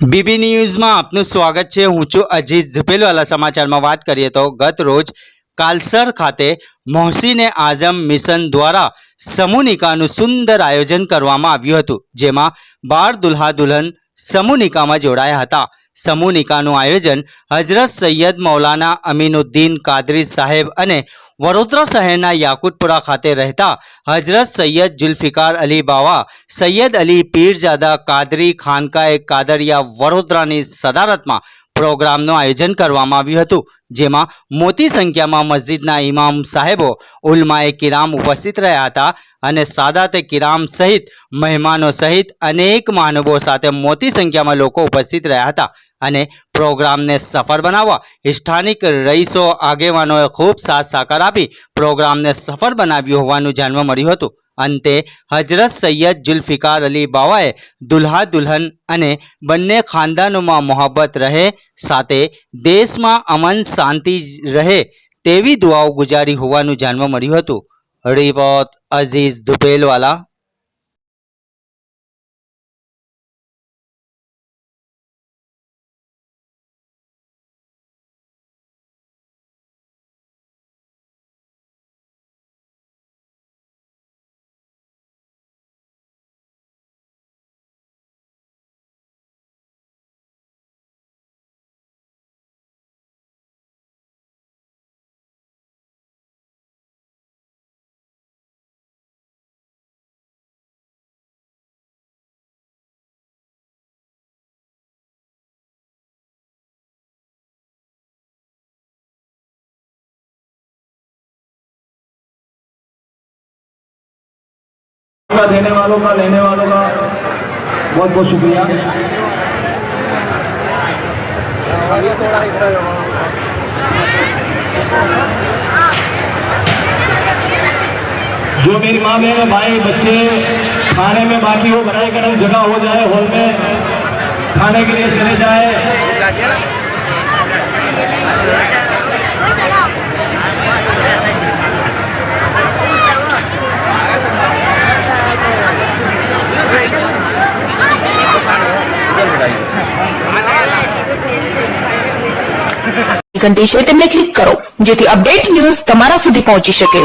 BB ન્યૂઝમાં આપનું સ્વાગત છે. હું છું અજીત ઝુપેલવાલા. સમાચારમાં વાત કરીએ તો ગત રોજ કાલસર ખાતે મોહસીને આઝમ મિશન દ્વારા સમૂહનિકાનું સુંદર આયોજન કરવામાં આવ્યું હતું, જેમાં બાર દુલ્હા દુલ્હન સમૂહનિકામાં જોડાયા હતા. સમૂહનિકાનું આયોજન હજરત સૈયદ મૌલાના અમીનુદ્દીન કાદરી સાહેબ અને વડોદરા શહેરના યાકુતપુરા ખાતે રહેતા હજરત સૈયદ જુલ્ફિકાર અલી બાવા, સૈયદ અલી પીરજાદા કાદરી ખાનકાએ કાદરિયા વડોદરાની સદારતમાં પ્રોગ્રામનું આયોજન કરવામાં આવ્યું હતું, જેમાં મોટી સંખ્યામાં મસ્જિદના ઇમામ સાહેબો, ઉલમાએ કિરામ ઉપસ્થિત રહ્યા હતા અને સાદાતે કિરામ સહિત, મહેમાનો સહિત અનેક મહાનુભવો સાથે મોટી સંખ્યામાં લોકો ઉપસ્થિત રહ્યા હતા અને પ્રોગ્રામને સફળ બનાવવા સ્થાનિક રહીશો આગેવાનોએ ખૂબ સાથ સાકાર આપી પ્રોગ્રામને સફળ બનાવ્યું હોવાનું જાણવા મળ્યું હતું. અંતે હજરત સૈયદ જુલ્ફિકાર અલી બાવાએ દુલ્હા દુલ્હન અને બંને ખાનદાનોમાં મોહબ્બત રહે, સાથે દેશમાં અમન શાંતિ રહે તેવી દુઆઓ ગુજારી હોવાનું જાણવા મળ્યું હતું. રિપોર્ટ અઝીઝ ધુપેલવાલા का, देने वालों का, लेने वालों का बहुत बहुत शुक्रिया। जो मेरी माँ बहन भाई बच्चे खाने में बाकी हो बनाए गरम जगह हो जाए, हॉल में खाने के लिए चले जाए ઘંટી છે તેમને ક્લિક કરો. જેથી અપડેટ ન્યૂઝ તમારા સુધી પહોંચી શકે.